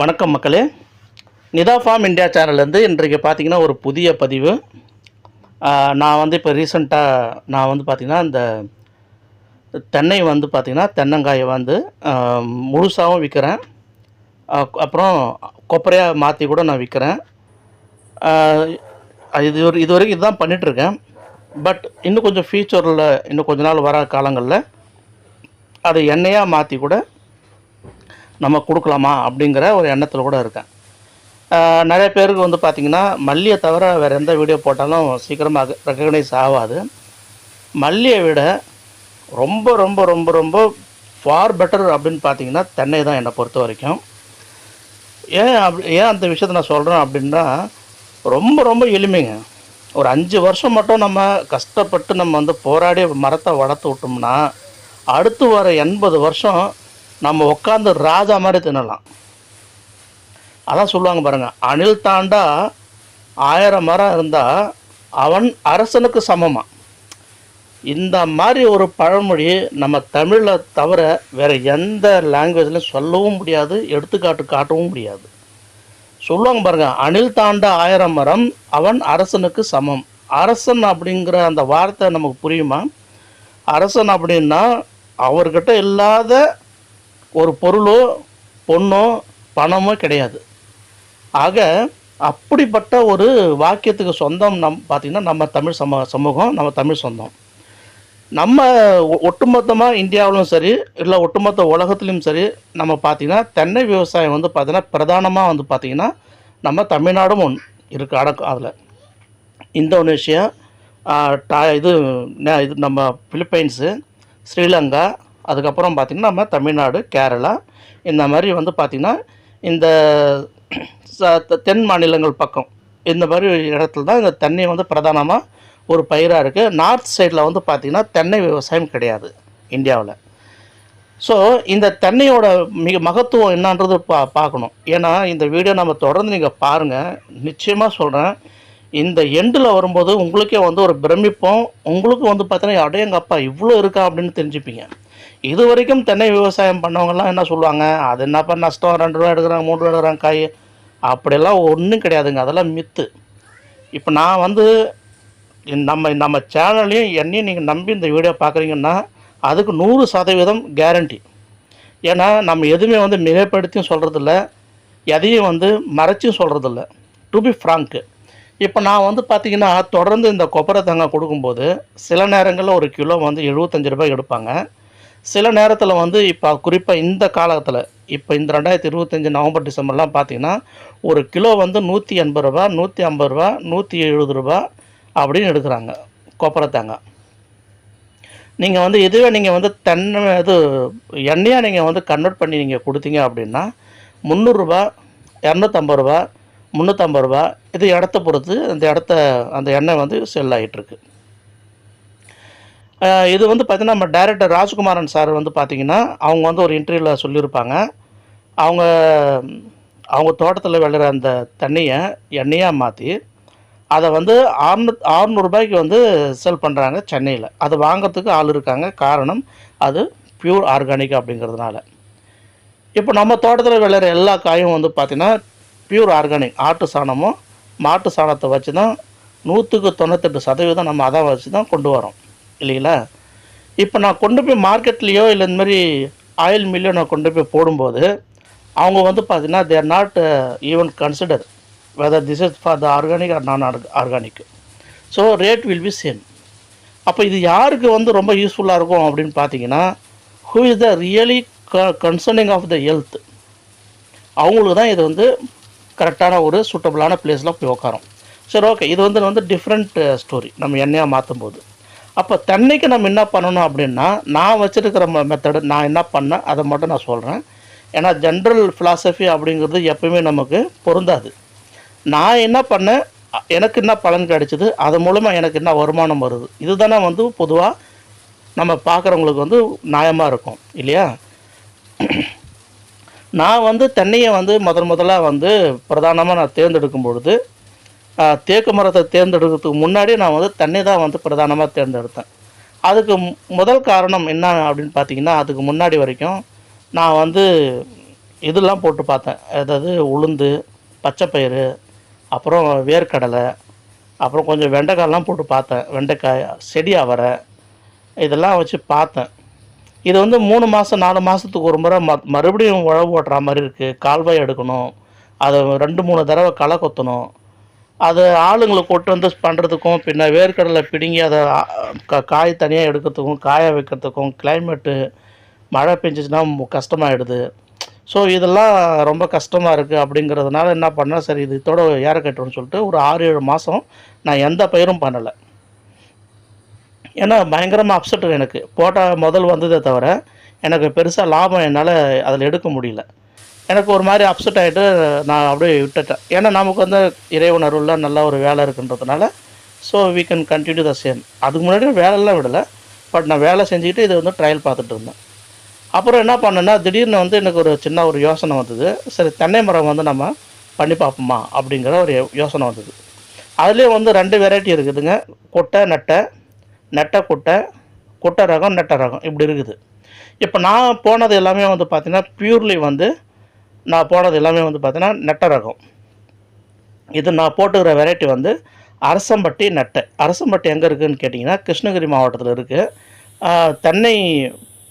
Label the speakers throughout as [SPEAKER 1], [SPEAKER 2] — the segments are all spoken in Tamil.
[SPEAKER 1] வணக்கம் மக்களே. நிதா ஃபார்ம் இந்தியா சேனல்லேருந்து இன்றைக்கு பார்த்திங்கன்னா ஒரு புதிய பதிவு. நான் வந்து இப்போ ரீசண்டாக நான் வந்து பார்த்திங்கன்னா இந்த தென்னை வந்து பார்த்திங்கன்னா தென்னங்காயை வந்து முழுசாகவும் விற்கிறேன். அப்புறம் கொப்பரையாக மாற்றி கூட நான் விற்கிறேன். இது ஒரு இது வரைக்கும் இதுதான் பண்ணிகிட்ருக்கேன் பட் இன்னும் கொஞ்சம் ஃபியூச்சரில் இன்னும் கொஞ்ச நாள் வர காலங்களில் அதை எண்ணெயாக மாற்றி கூட நம்ம கொடுக்கலாமா அப்படிங்கிற ஒரு எண்ணத்தில் கூட இருக்கேன். நிறைய பேருக்கு வந்து பார்த்திங்கன்னா மல்லியை தவிர வேறு எந்த வீடியோ போட்டாலும் சீக்கிரமாக ரெக்கக்னைஸ் ஆகாது. மல்லியை விட ரொம்ப ரொம்ப ரொம்ப ரொம்ப ஃபார் பெட்டர் அப்படின்னு பார்த்தீங்கன்னா தென்னை தான் என்னை பொறுத்த வரைக்கும். ஏன் அப்படி ஏன் அந்த விஷயத்தை நான் சொல்கிறேன் அப்படின்னா ரொம்ப ரொம்ப எளிமைங்க. ஒரு அஞ்சு வருஷம் மட்டும் நம்ம கஷ்டப்பட்டு நம்ம வந்து போராடி மரத்தை வளர்த்து விட்டோம்னா அடுத்து வர எண்பது வருஷம் நம்ம உட்காந்து ராஜா மாதிரி தின்னலாம். அதான் சொல்லுவாங்க பாருங்கள் அணில் தாண்டா ஆயிரம் மரம் இருந்தால் அவன் அரசனுக்கு சமமாக இந்த மாதிரி ஒரு பழமொழி நம்ம தமிழில் தவிர வேறு எந்த லாங்குவேஜ்லையும் சொல்லவும் முடியாது எடுத்துக்காட்டு காட்டவும் முடியாது. சொல்லுவாங்க பாருங்கள் அணில் தாண்டா ஆயிரம் மரம் அவன் அரசனுக்கு சமம். அரசன் அப்படிங்கிற அந்த வார்த்தை நமக்கு புரியுமா? அரசன் அப்படின்னா அவர்கிட்ட இல்லாத ஒரு பொருளோ பொண்ணோ பணமோ கிடையாது. ஆக அப்படிப்பட்ட ஒரு வாக்கியத்துக்கு சொந்தம் நம் பார்த்திங்கன்னா நம்ம தமிழ் சம சமூகம் நம்ம தமிழ் சொந்தம். நம்ம ஒ- ஒட்டுமொத்தமாக இந்தியாவிலும் சரி இல்லை ஒட்டுமொத்த உலகத்துலேயும் சரி நம்ம பார்த்திங்கன்னா தென்னை விவசாயம் வந்து பார்த்திங்கன்னா பிரதானமாக வந்து பார்த்திங்கன்னா நம்ம தமிழ்நாடும் ஒன்று இருக்குது அடக்கம் அதில். இந்தோனேஷியா டா இது இது நம்ம பிலிப்பைன்ஸு ஸ்ரீலங்கா அதுக்கப்புறம் பார்த்திங்கன்னா நம்ம தமிழ்நாடு கேரளா இந்த மாதிரி வந்து பார்த்திங்கன்னா இந்த தென் மாநிலங்கள் பக்கம் இந்த மாதிரி இடத்துல தான் இந்த தென்னை வந்து பிரதானமாக ஒரு பயிராக இருக்குது நார்த் சைடில் வந்து பார்த்திங்கன்னா தென்னை விவசாயம் கிடையாது இந்தியாவில். ஸோ இந்த தென்னையோட மிக மகத்துவம் என்னன்றது பா பார்க்கணும் ஏன்னா இந்த வீடியோ நம்ம தொடர்ந்து நீங்கள் பாருங்கள் நிச்சயமாக சொல்கிறேன் இந்த எண்டில் வரும்போது உங்களுக்கே வந்து ஒரு பிரமிப்போம். உங்களுக்கு வந்து பார்த்தீங்கன்னா அடையங்கப்பா இவ்வளோ இருக்கா அப்படின்னு தெரிஞ்சுப்பீங்க. இது வரைக்கும் தென்னை விவசாயம் பண்ணவங்கலாம் என்ன சொல்லுவாங்க? அது என்னப்பா நஷ்டம்? ரெண்டு ரூபா எடுக்கிறாங்க மூணு ரூபா எடுக்கிறாங்க காய். அப்படியெல்லாம் ஒன்றும் கிடையாதுங்க. அதெல்லாம் மித்து இப்போ நான் வந்து நம்ம நம்ம சேனல்லையும் என்னையும் நீங்கள் நம்பி இந்த வீடியோ பார்க்குறீங்கன்னா அதுக்கு நூறு சதவீதம் கேரண்டி ஏன்னா நம்ம எதுவுமே வந்து மிகைப்படுத்தியும் சொல்கிறதில்ல எதையும் வந்து மறைச்சும் சொல்கிறதில்ல டு பி ஃப்ராங்க்கு இப்போ நான் வந்து பார்த்திங்கன்னா தொடர்ந்து இந்த கொப்பரை தேங்காய் கொடுக்கும்போது சில நேரங்களில் ஒரு கிலோ வந்து எழுபத்தஞ்சு ரூபாய் எடுப்பாங்க. சில நேரத்தில் வந்து இப்போ குறிப்பாக இந்த காலத்தில் இப்போ இந்த ரெண்டாயிரத்தி இருபத்தஞ்சி நவம்பர் டிசம்பர்லாம் பார்த்தீங்கன்னா ஒரு கிலோ வந்து நூற்றி எண்பது ரூபா நூற்றி ஐம்பது ரூபா நூற்றி எழுபது ரூபா அப்படின்னு எடுக்கிறாங்க கொப்பரை நீங்கள் வந்து இதுவே நீங்கள் வந்து தென்னை இது எண்ணெயாக நீங்கள் வந்து கன்வெர்ட் பண்ணி நீங்கள் கொடுத்தீங்க அப்படின்னா முந்நூறுரூபா இரநூத்தம்பது ரூபா முந்நூற்றம்பது ரூபா இது இடத்த பொறுத்து அந்த இடத்த அந்த எண்ணெய் வந்து செல் ஆகிட்டுருக்கு இது வந்து பார்த்திங்கன்னா நம்ம டைரக்டர் ராஜ்குமாரன் சார் வந்து பார்த்திங்கன்னா அவங்க வந்து ஒரு இன்டர்வியூவில் சொல்லியிருப்பாங்க. அவங்க அவங்க தோட்டத்தில் விளையிற அந்த தண்ணியை எண்ணெயாக மாற்றி அதை வந்து ஆறுநூ ஆறுநூறுபாய்க்கு வந்து செல் பண்ணுறாங்க சென்னையில். அதை வாங்கிறதுக்கு ஆள் இருக்காங்க. காரணம் அது பியூர் ஆர்கானிக் அப்படிங்கிறதுனால. இப்போ நம்ம தோட்டத்தில் விளையிற எல்லா காயும் வந்து பார்த்திங்கன்னா பியூர் ஆர்கானிக் ஆட்டு சாணமும் மாட்டு சாணத்தை வச்சு தான் நூற்றுக்கு தொண்ணூத்தெட்டு சதவீதம் நம்ம அதை வச்சு தான் கொண்டு வரோம். இல்லைங்களா? இப்போ நான் கொண்டு போய் மார்க்கெட்லேயோ இல்லை இந்த மாதிரி ஆயில் மில்லையோ நான் கொண்டு போய் போடும்போது அவங்க வந்து பார்த்தீங்கன்னா they not even consider whether this is for the organic or non organic so rate will be same அப்போ இது யாருக்கு வந்து ரொம்ப யூஸ்ஃபுல்லாக இருக்கும் அப்படின்னு பார்த்தீங்கன்னா ஹூ இஸ் த ரியலி க கன்சர்னிங் ஆஃப் த ஹெல்த் அவங்களுக்கு தான் இது வந்து கரெக்டான ஒரு சூட்டபுளான பிளேஸில் போய் உட்காரும் சரி ஓகே இது வந்து வந்து டிஃப்ரெண்ட் ஸ்டோரி uh, நம்ம எண்ணெயாக மாற்றும் போது அப்போ தன்னைக்கு நம்ம என்ன பண்ணணும் அப்படின்னா நான் வச்சுருக்கிற மெத்தடு நான் என்ன பண்ணேன் அதை மட்டும் நான் சொல்கிறேன் ஏன்னா ஜென்ரல் ஃபிலாசபி அப்படிங்கிறது எப்பவுமே நமக்கு பொருந்தாது. நான் என்ன பண்ணேன் எனக்கு என்ன பலன் கிடைச்சிது அது மூலமாக எனக்கு என்ன வருமானம் வருது. இதுதானே வந்து பொதுவாக நம்ம பார்க்குறவங்களுக்கு வந்து நியாயமாக இருக்கும் இல்லையா? நான் வந்து தென்னையை வந்து முதல் முதலாக வந்து பிரதானமாக நான் தேர்ந்தெடுக்கும் பொழுது தேக்கு மரத்தை தேர்ந்தெடுக்கிறதுக்கு முன்னாடி நான் வந்து தண்ணி தான் வந்து பிரதானமாக தேர்ந்தெடுத்தேன். அதுக்கு முதல் காரணம் என்ன அப்படின்னு பார்த்தீங்கன்னா அதுக்கு முன்னாடி வரைக்கும் நான் வந்து இதெல்லாம் போட்டு பார்த்தேன். அதாவது உளுந்து பச்சைப்பயிறு அப்புறம் வேர்க்கடலை அப்புறம் கொஞ்சம் வெண்டைக்காயெல்லாம் போட்டு பார்த்தேன். வெண்டைக்காய் செடி அவரை இதெல்லாம் வச்சு பார்த்தேன். இது வந்து மூணு மாதம் நாலு மாதத்துக்கு ஒரு முறை ம மறுபடியும் உழவு ஓட்டுற மாதிரி இருக்குது கால்வாய் எடுக்கணும். அதை ரெண்டு மூணு தடவை களை கொத்தணும். அதை ஆளுங்களை கொண்டு வந்து பண்ணுறதுக்கும் பின்ன வேர்க்கடலை பிடுங்கி அதை க- காய் தனியாக எடுக்கிறதுக்கும் காய வைக்கிறதுக்கும் கிளைமேட்டு மழை பெஞ்சிச்சுன்னா கஷ்டமாயிடுது. ஸோ இதெல்லாம் ரொம்ப கஷ்டமாக இருக்குது அப்படிங்கிறதுனால என்ன பண்ணேன் சரி இது இதோட ஏற கட்டுறோம்னு சொல்லிட்டு ஒரு ஆறு ஏழு மாதம் நான் எந்த பயிரும் பண்ணலை. ஏன்னா பயங்கரமாக அப்செட் எனக்கு. போட்டால் முதல் வந்ததே தவிர எனக்கு பெருசாக லாபம் என்னால் அதில் எடுக்க முடியல. எனக்கு ஒரு மாதிரி அப்செட் ஆகிட்டு நான் அப்படியே விட்டுட்டேன். ஏன்னா நமக்கு வந்து இறைவன் அருளில் நல்ல ஒரு வேலை இருக்குன்றதுனால so we can continue the same அதுக்கு முன்னாடி வேலைலாம் விடலை. பட் நான் வேலை செஞ்சுக்கிட்டு இதை வந்து ட்ரையல் பார்த்துட்டு இருந்தேன். அப்புறம் என்ன பண்ணேன்னா திடீர்னு வந்து எனக்கு ஒரு சின்ன ஒரு யோசனை வந்தது. சரி தென்னை மரம் வந்து நம்ம பண்ணி பார்ப்போமா அப்படிங்கிற ஒரு யோசனை வந்தது. அதுலேயே வந்து ரெண்டு வெரைட்டி இருக்குதுங்க. கொட்டை நட்டை. நெட்டை கொட்டை. கொட்டை ரகம் நெட்டை ரகம். இப்படி இருக்குது. இப்போ நான் போனது எல்லாமே வந்து பார்த்திங்கன்னா பியூர்லி வந்து நான் போனது எல்லாமே வந்து பார்த்தீங்கன்னா நெட்டை ரகம். இது நான் போட்டுக்கிற வெரைட்டி வந்து அரசம்பட்டி நெட்டை. அரசம்பட்டி எங்கே இருக்குதுன்னு கேட்டிங்கன்னா கிருஷ்ணகிரி மாவட்டத்தில் இருக்குது தென்னை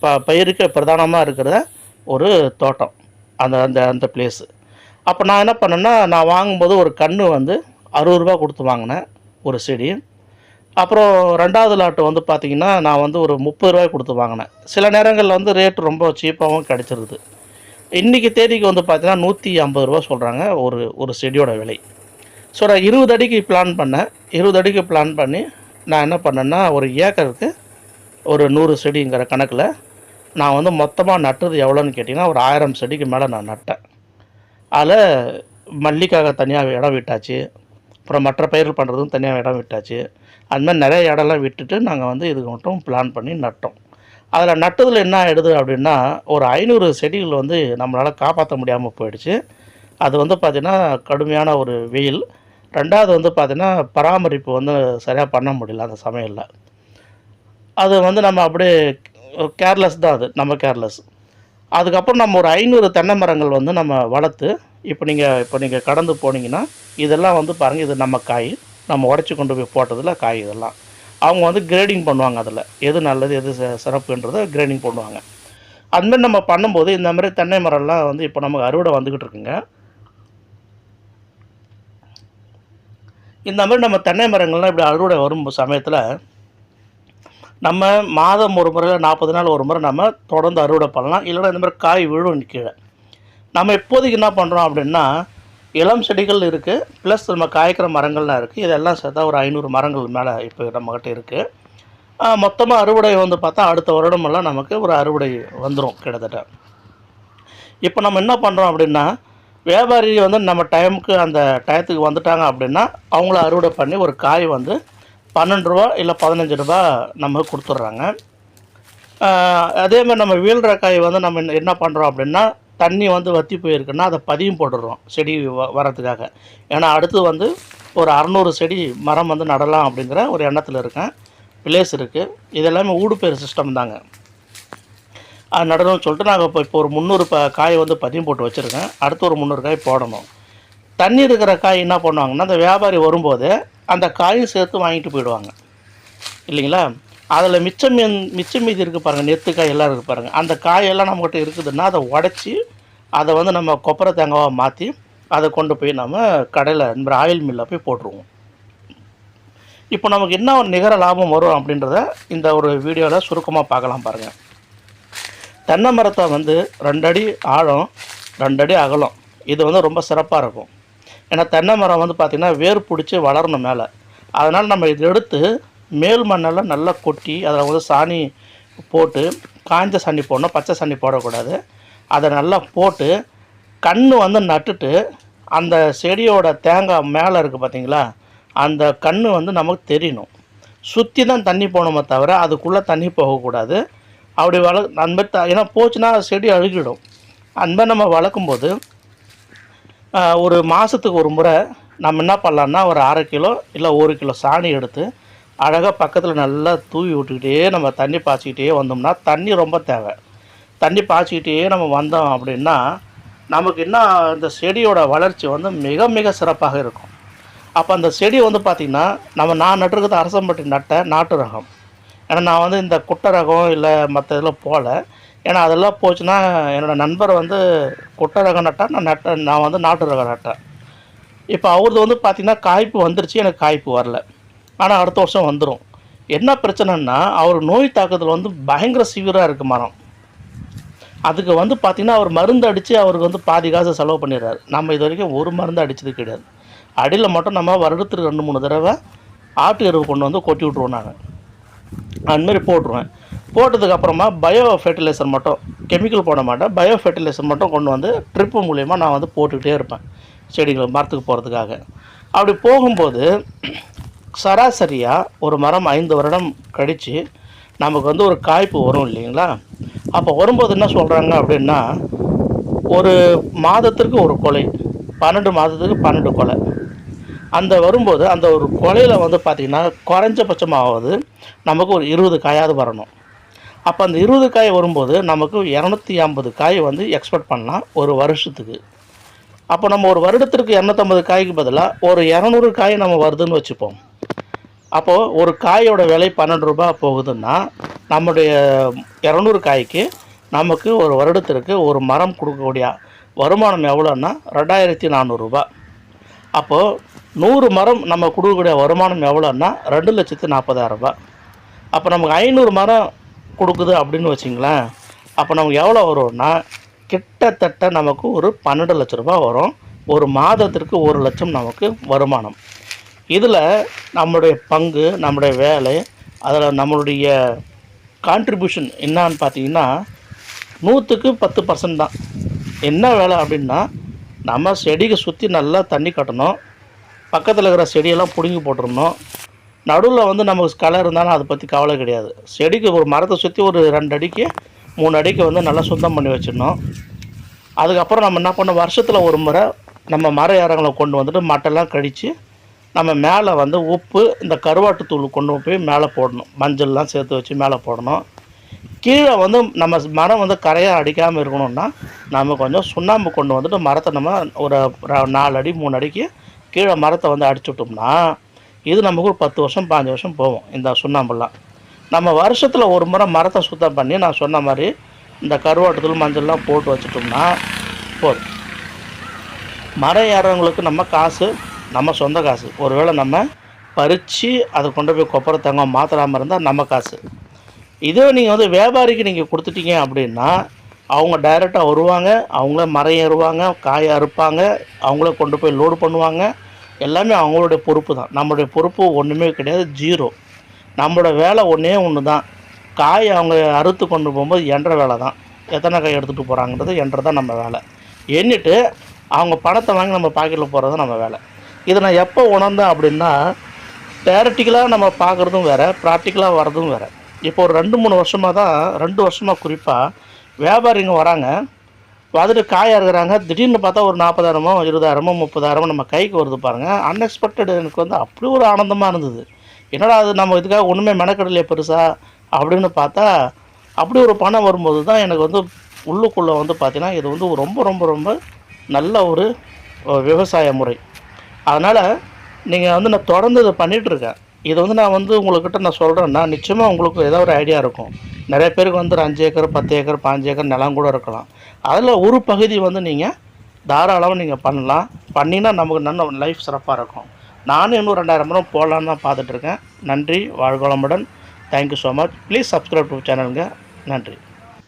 [SPEAKER 1] ப பயிருக்கு பிரதானமாக இருக்கிற ஒரு தோட்டம். அந்த அந்த அந்த பிளேஸு அப்போ நான் என்ன பண்ணேன்னா நான் வாங்கும்போது ஒரு கன்று வந்து அறுபது ரூபா கொடுத்து வாங்கினேன் ஒரு செடி. அப்புறம் ரெண்டாவது லாட்டு வந்து பார்த்திங்கன்னா நான் வந்து ஒரு முப்பது ரூபாய் கொடுத்து வாங்கினேன். சில நேரங்களில் வந்து ரேட்டு ரொம்ப சீப்பாகவும் கிடச்சிருது. இன்றைக்கி தேதிக்கு வந்து பார்த்தீங்கன்னா நூற்றி ஐம்பது ரூபா சொல்கிறாங்க ஒரு ஒரு செடியோட விலை. ஸோ நான் இருபது அடிக்கு பிளான் பண்ணேன். இருபது அடிக்கு பிளான் பண்ணி நான் என்ன பண்ணேன்னா ஒரு ஏக்கருக்கு ஒரு நூறு செடிங்கிற கணக்கில் நான் வந்து மொத்தமாக நட்டுறது எவ்வளோன்னு கேட்டிங்கன்னா ஒரு ஆயிரம் செடிக்கு மேலே நான் நட்டேன். அதில் மல்லிக்காக தனியாக இடம் விட்டாச்சு. அப்புறம் மற்ற பயிர்கள் பண்ணுறதும் தனியாக இடம் விட்டாச்சு. அது மாதிரி நிறைய இடம்லாம் விட்டுட்டு நாங்கள் வந்து இதுக்கு மட்டும் பிளான் பண்ணி நட்டோம். அதில் நட்டதில் என்ன ஆகிடுது அப்படின்னா ஒரு ஐநூறு செடிகள் வந்து நம்மளால் காப்பாற்ற முடியாமல் போயிடுச்சு. அது வந்து பார்த்திங்கன்னா கடுமையான ஒரு வெயில். ரெண்டாவது வந்து பார்த்திங்கன்னா பராமரிப்பு வந்து சரியாக பண்ண முடியல அந்த சமையலில். அது வந்து நம்ம அப்படியே கேர்லெஸ் தான் அது நம்ம கேர்லெஸ் அதுக்கப்புறம் நம்ம ஒரு ஐநூறு தென்னை மரங்கள் வந்து நம்ம வளர்த்து இப்போ நீங்கள் இப்போ நீங்கள் கடந்து போனீங்கன்னா இதெல்லாம் வந்து பாருங்கள் இது நம்ம காய். நம்ம உடச்சி கொண்டு போய் போட்டதில் காய் இதெல்லாம். அவங்க வந்து கிரேடிங் பண்ணுவாங்க அதில். எது நல்லது எது சிறப்புன்றதை கிரேடிங் பண்ணுவாங்க. அதுமாதிரி நம்ம பண்ணும்போது இந்த மாதிரி தென்னை மரம்லாம் வந்து இப்போ நமக்கு அறுவடை வந்துக்கிட்டு இருக்குங்க. இந்த மாதிரி நம்ம தென்னை மரங்கள்லாம் இப்படி அறுவடை வரும் சமயத்தில் நம்ம மாதம் ஒரு முறை நாற்பது நாள் ஒரு முறை நம்ம தொடர்ந்து அறுவடை பண்ணலாம். இல்லைன்னா இந்த மாதிரி காய் விழும் கீழே. நம்ம இப்போதைக்கு என்ன பண்ணுறோம் அப்படின்னா இளம் செடிகள் இருக்குது ப்ளஸ் நம்ம காய்க்கிற மரங்கள்லாம் இருக்குது இதெல்லாம் சேர்த்தா ஒரு ஐநூறு மரங்கள் மேலே இப்போ நம்மக்கிட்ட இருக்குது மொத்தமாக அறுவடை வந்து பார்த்தா அடுத்த வருடமெல்லாம் நமக்கு ஒரு அறுவடை வந்துடும் கிட்டத்தட்ட. இப்போ நம்ம என்ன பண்ணுறோம் அப்படின்னா வியாபாரி வந்து நம்ம டைமுக்கு அந்த டயத்துக்கு வந்துட்டாங்க அப்படின்னா அவங்கள அறுவடை பண்ணி ஒரு காய் வந்து பன்னெண்டு ரூபா இல்லை பதினஞ்சு ரூபா நம்ம கொடுத்துட்றாங்க. அதே மாதிரி நம்ம வீழ்கிற காய் வந்து நம்ம என்ன பண்ணுறோம் அப்படின்னா தண்ணி வந்து வற்றி போயிருக்குன்னா அதை பதியம் போட்டுடுறோம் செடி வ வரத்துக்காக ஏன்னா அடுத்து வந்து ஒரு அறநூறு செடி மரம் வந்து நடலாம் அப்படிங்கிற ஒரு எண்ணத்தில் இருக்கேன். பிளேஸ் இருக்குது இது எல்லாமே ஊடுபயிர் சிஸ்டம் தாங்க. அது நடணும்னு சொல்லிட்டு நாங்கள் இப்போ இப்போ ஒரு முந்நூறு ப காய் வந்து பதியம் போட்டு வச்சுருக்கேன். அடுத்து ஒரு முந்நூறு காய் போடணும். தண்ணி இருக்கிற காய் என்ன பண்ணுவாங்கன்னா அந்த வியாபாரி வரும்போது அந்த காயும் சேர்த்து வாங்கிட்டு போயிடுவாங்க. இல்லைங்களா? அதில் மிச்சம் மீன்- மிச்சம் மீதி இருக்குது பாருங்கள் நெத்து காய் எல்லாம் இருக்குது பாருங்கள் அந்த காயெல்லாம் நம்மகிட்ட இருக்குதுன்னா அதை உடச்சி அதை வந்து நம்ம கொப்பரை தேங்காவாக மாற்றி அதை கொண்டு போய் நம்ம கடையில் இந்த மாதிரி ஆயில் மில்லில் போய் போட்டுருவோம். இப்போ நமக்கு என்ன ஒரு நிகர லாபம் வரும் அப்படின்றத இந்த ஒரு வீடியோவில் சுருக்கமாக பார்க்கலாம் பாருங்கள் தென்னை மரத்தை வந்து ரெண்டடி ஆழம் ரெண்டடி அகலம். இது வந்து ரொம்ப சிறப்பாக இருக்கும். ஏன்னா தென்னை மரம் வந்து பார்த்திங்கன்னா வேர் பிடிச்சி வளரணும் மேலே. அதனால் நம்ம இதை எடுத்து மேல் மண்ணெல்லாம் நல்லா கொட்டி அதில் வந்து சாணி போட்டு காய்ஞ்ச சாணி போடணும் பச்சை சாணி போடக்கூடாது. அதை நல்லா போட்டு கண் வந்து நட்டுட்டு அந்த செடியோட தேங்காய் மேலே இருக்குது பார்த்தீங்களா அந்த கண் வந்து நமக்கு தெரியணும். சுற்றி தான் தண்ணி போகணுமே தவிர அதுக்குள்ளே தண்ணி போகக்கூடாது. அப்படி வள அந்த மாதிரி த- ஏன்னா போச்சுன்னா செடி அழுகிடும். அந்த மாதிரி நம்ம வளர்க்கும்போது ஒரு மாதத்துக்கு ஒரு முறை நம்ம என்ன பண்ணலான்னா ஒரு அரை கிலோ இல்லை ஒரு கிலோ சாணி எடுத்து அழகாக பக்கத்தில் நல்லா தூவி விட்டுக்கிட்டே நம்ம தண்ணி பாய்ச்சிக்கிட்டே வந்தோம்னா தண்ணி ரொம்ப தேவை. தண்ணி பாய்ச்சிக்கிட்டே நம்ம வந்தோம் அப்படின்னா நமக்கு இன்னும் இந்த செடியோட வளர்ச்சி வந்து மிக மிக சிறப்பாக இருக்கும். அப்போ அந்த செடி வந்து பார்த்திங்கன்னா நம்ம நான் நட்டுருக்கிறது அரசம்பட்டி நட்ட நாட்டு ரகம். ஏன்னா நான் வந்து இந்த குட்டை ரகம் இல்லை மற்ற இதில் போகல ஏன்னா அதெல்லாம் போச்சுன்னா என்னோடய நண்பர் வந்து குட்டை ரகம் நட்டால் நான் நட்ட நான் வந்து நாட்டு ரகம் நட்டேன். இப்போ அவரது வந்து பார்த்திங்கன்னா காய்ப்பு வந்துருச்சு எனக்கு காய்ப்பு வரல. ஆனால் அடுத்த வருஷம் வந்துடும் என்ன பிரச்சனைன்னா அவர் நோய் தாக்கத்தில் வந்து பயங்கர சிவியராக இருக்குது மரம். அதுக்கு வந்து பார்த்திங்கன்னா அவர் மருந்து அடித்து அவருக்கு வந்து பாதி காசு செலவு பண்ணிடுறாரு. நம்ம இது வரைக்கும் ஒரு மருந்து அடித்தது கிடையாது. அடியில் மட்டும் நம்ம வருடத்துக்கு ரெண்டு மூணு தடவை ஆட்டு எருவு கொண்டு வந்து கொட்டி விட்ருவோம் நாங்கள் அந்தமாரி போட்டுருவேன். போட்டதுக்கப்புறமா பயோ ஃபெர்டிலைசர் மட்டும் கெமிக்கல் போட மாட்டேன். பயோ ஃபெர்டிலைசர் மட்டும் கொண்டு வந்து ட்ரிப்பு மூலயமா நான் வந்து போட்டுக்கிட்டே இருப்பேன். செடிகள் மரத்துக்கு போகிறதுக்காக அப்படி போகும்போது சராசரியாக ஒரு மரம் ஐந்து வருடம் கழித்து நமக்கு வந்து ஒரு காய்ப்பு வரும் இல்லைங்களா? அப்போ வரும்போது என்ன சொல்கிறாங்க அப்படின்னா ஒரு மாதத்திற்கு ஒரு கொலை பன்னெண்டு மாதத்துக்கு பன்னெண்டு கொலை. அந்த வரும்போது அந்த ஒரு கொலையில் வந்து பார்த்திங்கன்னா குறைஞ்சபட்சமாவது நமக்கு ஒரு இருபது காயாவது வரணும். அப்போ அந்த இருபது காய் வரும்போது நமக்கு இரநூத்தி ஐம்பது காய் வந்து எக்ஸ்பெக்ட் பண்ணலாம் ஒரு வருஷத்துக்கு. அப்போ நம்ம ஒரு வருடத்திற்கு இரநூத்தம்பது காய்க்கு பதிலாக ஒரு இரநூறு காய் நம்ம வருதுன்னு வச்சுப்போம். அப்போது ஒரு காயோட விலை பன்னெண்டு ரூபாய் போகுதுன்னா நம்முடைய இரநூறு காய்க்கு நமக்கு ஒரு வருடத்திற்கு ஒரு மரம் கொடுக்கக்கூடிய வருமானம் எவ்வளோன்னா ரெண்டாயிரத்தி நானூறுரூபா அப்போது நூறு மரம் நம்ம கொடுக்கக்கூடிய வருமானம் எவ்வளோன்னா ரெண்டு லட்சத்து நாற்பதாயிரம் அப்போ நமக்கு ஐநூறு மரம் கொடுக்குது அப்படின்னு வச்சிங்களேன் அப்போ நமக்கு எவ்வளோ வரும்னா கிட்டத்தட்ட நமக்கு ஒரு பன்னெண்டு லட்ச ரூபாய் வரும். ஒரு மாதத்திற்கு ஒரு லட்சம் நமக்கு வருமானம். இதில் நம்மளுடைய பங்கு நம்மளுடைய வேலை அதில் நம்மளுடைய கான்ட்ரிபியூஷன் என்னான்னு பார்த்தீங்கன்னா நூற்றுக்கு பத்து பர்சன்ட் தான். என்ன வேலை அப்படின்னா நம்ம செடிக்கு சுற்றி நல்லா தண்ணி கட்டணும் பக்கத்தில் இருக்கிற செடியெல்லாம் பிடுங்கி போட்டுருணும் நடுவில் வந்து நமக்கு களை இருந்தாலும் அதை பற்றி கவலை கிடையாது. செடிக்கு ஒரு மரத்தை சுற்றி ஒரு ரெண்டு அடிக்கு மூணு அடிக்கு வந்து நல்லா சுத்தம் பண்ணி வச்சிடணும். அதுக்கப்புறம் நம்ம என்ன பண்ணோம் வருஷத்தில் ஒரு முறை நம்ம மர இறங்களை கொண்டு வந்துட்டு மட்டெல்லாம் கழித்து நம்ம மேலே வந்து உப்பு இந்த கருவாட்டு தூள் கொண்டு போய் மேலே போடணும். மஞ்சள்லாம் சேர்த்து வச்சு மேலே போடணும். கீழே வந்து நம்ம மரம் வந்து கரையாக அடிக்காமல் இருக்கணும்னா நம்ம கொஞ்சம் சுண்ணாம்பு கொண்டு வந்துட்டு மரத்தை நம்ம ஒரு நாலு அடி மூணு அடிக்கு கீழே மரத்தை வந்து அடிச்சு விட்டோம்னா இது நமக்கு ஒரு பத்து வருஷம் பாஞ்சு வருஷம் போகும் இந்த சுண்ணாம்புலாம். நம்ம வருஷத்தில் ஒரு முறை மரத்தை சுத்தம் பண்ணி நான் சொன்ன மாதிரி இந்த கருவாட்டுத்தூள் மஞ்சள்லாம் போட்டு வச்சுட்டோம்னா போதும். மரம் ஏறவங்களுக்கு நம்ம காசு நம்ம சொந்த காசு. ஒருவேளை நம்ம பறித்து அதை கொண்டு போய் கொப்பரை தங்கம் மாத்திராமல் இருந்தால் நம்ம காசு. இதே நீங்கள் வந்து வியாபாரிக்கு நீங்கள் கொடுத்துட்டீங்க அப்படின்னா அவங்க டைரெக்டாக வருவாங்க அவங்களே மரம் ஏறுவாங்க காயை அறுப்பாங்க அவங்கள கொண்டு போய் லோடு பண்ணுவாங்க. எல்லாமே அவங்களுடைய பொறுப்பு தான். நம்மளுடைய பொறுப்பு ஒன்றுமே கிடையாது ஜீரோ நம்மளோட வேலை ஒன்றே ஒன்று தான் காய் அவங்க அறுத்து கொண்டு போகும்போது என்ற வேலை தான். எத்தனை காய் எடுத்துகிட்டு போகிறாங்கன்றது என்ற தான் நம்ம வேலை. எண்ணிட்டு அவங்க பணத்தை வாங்கி நம்ம பாக்கெட்டில் போடுறது நம்ம வேலை. இதை நான் எப்போ உணர்ந்தேன் அப்படின்னா தேரட்டிக்கலாக நம்ம பார்க்குறதும் வேறு ப்ராக்டிக்கலாக வர்றதும் வேறு. இப்போ ஒரு ரெண்டு மூணு வருஷமாக தான் ரெண்டு வருஷமாக குறிப்பாக வியாபாரிங்க வராங்க. வந்துட்டு காயாக இருக்கிறாங்க. திடீர்னு பார்த்தா ஒரு நாற்பதாயிரமோ இருபதாயிரமோ முப்பதாயிரமோ நம்ம கைக்கு வருது பாருங்கள் அன்எக்ஸ்பெக்டட் எனக்கு வந்து அப்படி ஒரு ஆனந்தமாக இருந்தது. என்னடா அது நம்ம இதுக்காக ஒன்றுமே மெனக்கடலையே பெருசா அப்படின்னு பார்த்தா அப்படி ஒரு பணம் வரும்போது தான் எனக்கு வந்து உள்ளுக்குள்ளே வந்து பார்த்திங்கன்னா இது வந்து ரொம்ப ரொம்ப ரொம்ப நல்ல ஒரு விவசாய முறை. அதனால் நீங்கள் வந்து நான் தொடர்ந்து இதை பண்ணிகிட்ருக்கேன் இதை வந்து நான் வந்து உங்கள்கிட்ட நான் சொல்கிறேன்னா நிச்சயமாக உங்களுக்கு ஏதோ ஒரு ஐடியா இருக்கும். நிறைய பேருக்கு வந்து ஒரு அஞ்சு ஏக்கர் பத்து ஏக்கர் பாஞ்சு ஏக்கர் நிலம் கூட இருக்கலாம். அதில் ஒரு பகுதி வந்து நீங்கள் தாராளமாக நீங்கள் பண்ணலாம். பண்ணிங்கன்னா நமக்கு நல்ல லைஃப் சிறப்பாக இருக்கும். நானும் இன்னும் ரெண்டாயிரம் மரம் போகலான்னு தான் பார்த்துட்ருக்கேன் நன்றி வாழ்கோளமுடன் thank you so much please subscribe to சேனலுங்க நன்றி.